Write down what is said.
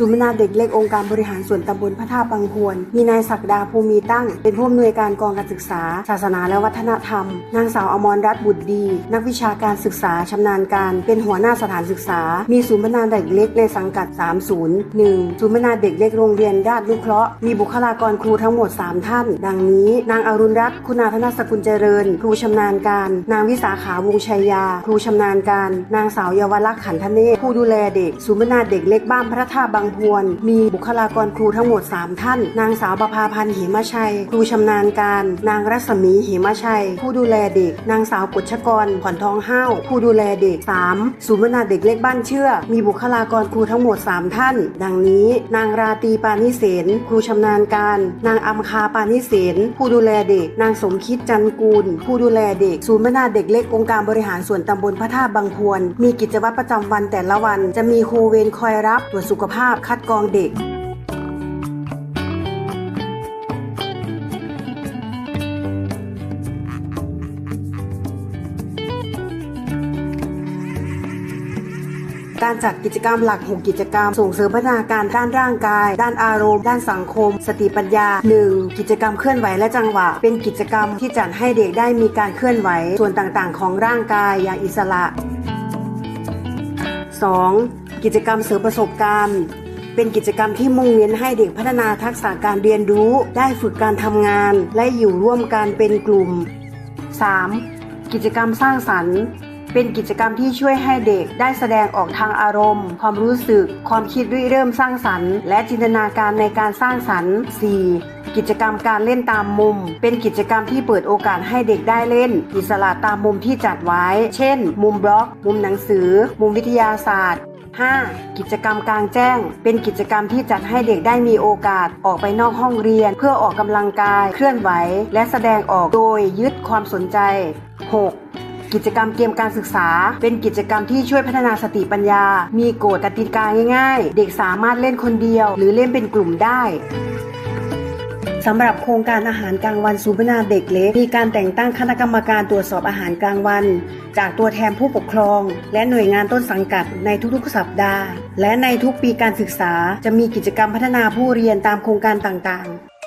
ศูนย์พัฒนาเด็กเล็กองค์การบริหารส่วนตำบลพระธาตุบางพวน มีนายศักดาภูมิตั้ง เป็นผู้อำนวยการกองการศึกษา ศาสนาและวัฒนธรรม นางสาวอมรรัตน์บุตรดี นักวิชาการศึกษาชำนาญการ เป็นหัวหน้าสถานศึกษา มีศูนย์พัฒนาเด็กเล็กในสังกัด3ศูนย์ 1. ศูนย์พัฒนาเด็กเล็กโรงเรียนราชนุเคราะห์ มีบุคลากรครูทั้งหมด 3 ท่าน ดังนี้ นางอรุณรัตน์คุณาธนสกุลเจริญ ครูชำนาญการ นางวิสาขาวงชัยยา ครูชำนาญการ นางสาวเยาวลักษณ์ขันธเนศผู้ดูแลเด็ก ศูนย์พัฒนาเด็กเล็กบ้านพระธาตุบางพวน มีบุคลากรครูทั้งหมด 3 ท่าน นางสาวประภาพันธ์เหมชัย ครูชำนาญการ นางรัศมีเหมชัย ผู้ดูแลเด็ก นางสาวกฎชกรขอนทองห้าวผู้ดูแลเด็ก 3. ศูนย์พัฒนาเด็กเล็กบ้านเชื่อ มีบุคลากรครูทั้งหมด 3 ท่าน ดังนี้ นางราตีปานิเสนครูชำนาญการ นางอัมคาปานิเสนผู้ดูแลเด็ก นางสมคิดจันกูล ผู้ดูแลเด็ก ศูนย์พัฒนาเด็กเล็กองค์การบริหารส่วนตำบลพระธาตุบางพวน มีกิจวัตรประจำวันแต่ละวัน จะมีครูเวรคอยรับตรวจสุขภาพคัดกรองเด็ก การจัดกิจกรรมหลัก 6 กิจกรรม ส่งเสริมพัฒนาการด้านร่างกาย ด้านอารมณ์ ด้านสังคม สติปัญญา 1. กิจกรรมเคลื่อนไหวและจังหวะ เป็นกิจกรรมที่จัดให้เด็กได้มีการเคลื่อนไหว ส่วนต่างๆ ของร่างกายอย่างอิสระ 2. กิจกรรมเสริมประสบการณ์ เป็นกิจกรรมที่มุ่งเน้นให้เด็กพัฒนาทักษะการเรียนรู้ ได้ฝึกการทำงาน และอยู่ร่วมกันเป็นกลุ่ม 3. กิจกรรมสร้างสรรค์เป็นกิจกรรมที่ช่วยให้เด็กได้แสดงออกทางอารมณ์ ความรู้สึก ความคิดริเริ่มสร้างสรรค์ และจินตนาการในการสร้างสรรค์ 4. กิจกรรมการเล่นตามมุม เป็นกิจกรรมที่เปิดโอกาสให้เด็กได้เล่น อิสระตามมุมที่จัดไว้ เช่น มุมบล็อก มุมหนังสือ มุมวิทยาศาสตร์ 5. กิจกรรมกลางแจ้ง เป็นกิจกรรมที่จัดให้เด็กได้มีโอกาสออกไปนอกห้องเรียน เพื่อออกกำลังกาย เคลื่อนไหว และแสดงออกโดยยึดความสนใจ 6. กิจกรรมเกมการศึกษา เป็นกิจกรรมที่ช่วยพัฒนาสติปัญญา มีกฎกติกาง่ายๆ เด็กสามารถเล่นคนเดียว หรือเล่นเป็นกลุ่มได้ สำหรับโครงการอาหารกลางวันศูนย์พัฒนาเด็กเล็ก มีการแต่งตั้งคณะกรรมการตรวจสอบอาหารกลางวัน จากตัวแทนผู้ปกครอง และหน่วยงานต้นสังกัดในทุกๆสัปดาห์ และในทุกปีการศึกษาจะมีกิจกรรมพัฒนาผู้เรียนตามโครงการต่างๆ